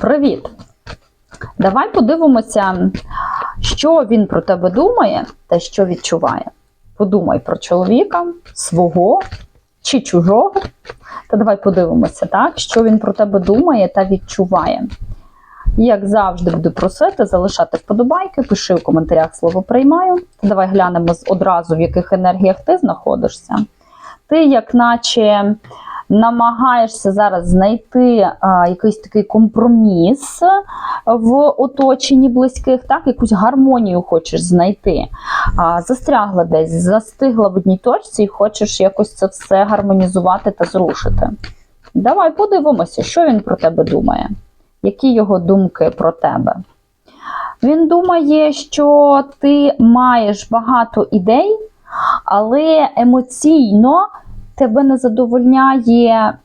Привіт! Давай подивимося, що він про тебе думає та що відчуває. Подумай про чоловіка, свого чи чужого. Та давай подивимося, так, що він про тебе думає та відчуває. Як завжди, буду просити залишати вподобайки, пиши в коментарях слово приймаю. Давай глянемо одразу, в яких енергіях ти знаходишся. Ти, як наче, намагаєшся зараз знайти а, якийсь такий компроміс в оточенні близьких, так, якусь гармонію хочеш знайти. А, застрягла десь, застигла в одній точці і хочеш якось це все гармонізувати та зрушити. Давай подивимося, що він про тебе думає, які його думки про тебе. Він думає, що ти маєш багато ідей, але емоційно тебе не задовольняє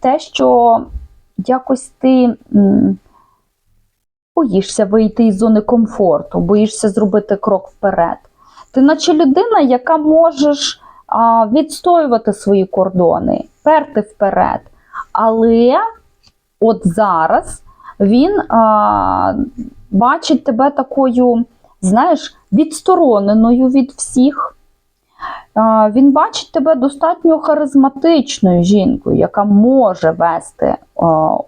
те, що якось ти боїшся вийти із зони комфорту, боїшся зробити крок вперед. Ти, наче людина, яка можеш відстоювати свої кордони, перти вперед. Але от зараз він а, бачить тебе такою, знаєш, відстороненою від всіх. Він бачить тебе достатньо харизматичною жінкою, яка може вести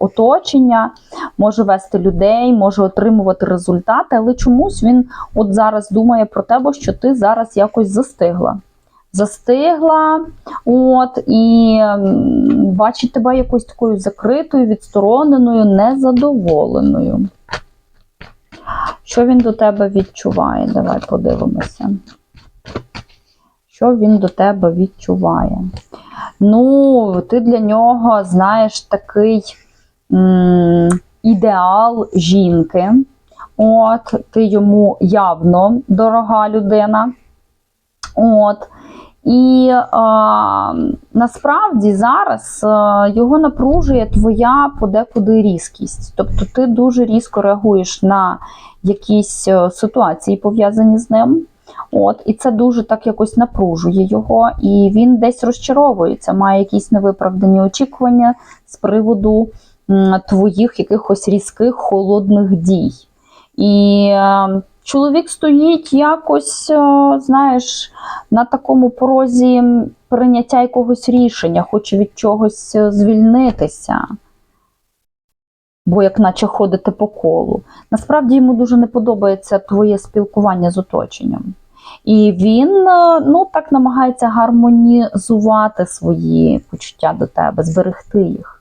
оточення, може вести людей, може отримувати результати, але чомусь він от зараз думає про тебе, що ти зараз якось застигла. Застигла, от, і бачить тебе якось такою закритою, відстороненою, незадоволеною. Що він до тебе відчуває? Давай подивимося. Що він до тебе відчуває? Ну, ти для нього знаєш такий м, ідеал жінки. От, ти йому явно дорога людина. От. І е, насправді зараз е, його напружує твоя подекуди різкість. Тобто ти дуже різко реагуєш на якісь е, ситуації, пов'язані з ним. От, і це дуже так якось напружує його, і він десь розчаровується, має якісь невиправдані очікування з приводу твоїх якихось різких холодних дій. І е, чоловік стоїть якось, е, знаєш, на такому порозі прийняття якогось рішення, хоче від чогось е, звільнитися. Бо як наче ходити по колу. Насправді йому дуже не подобається твоє спілкування з оточенням. І він е, ну, так намагається гармонізувати свої почуття до тебе, зберегти їх.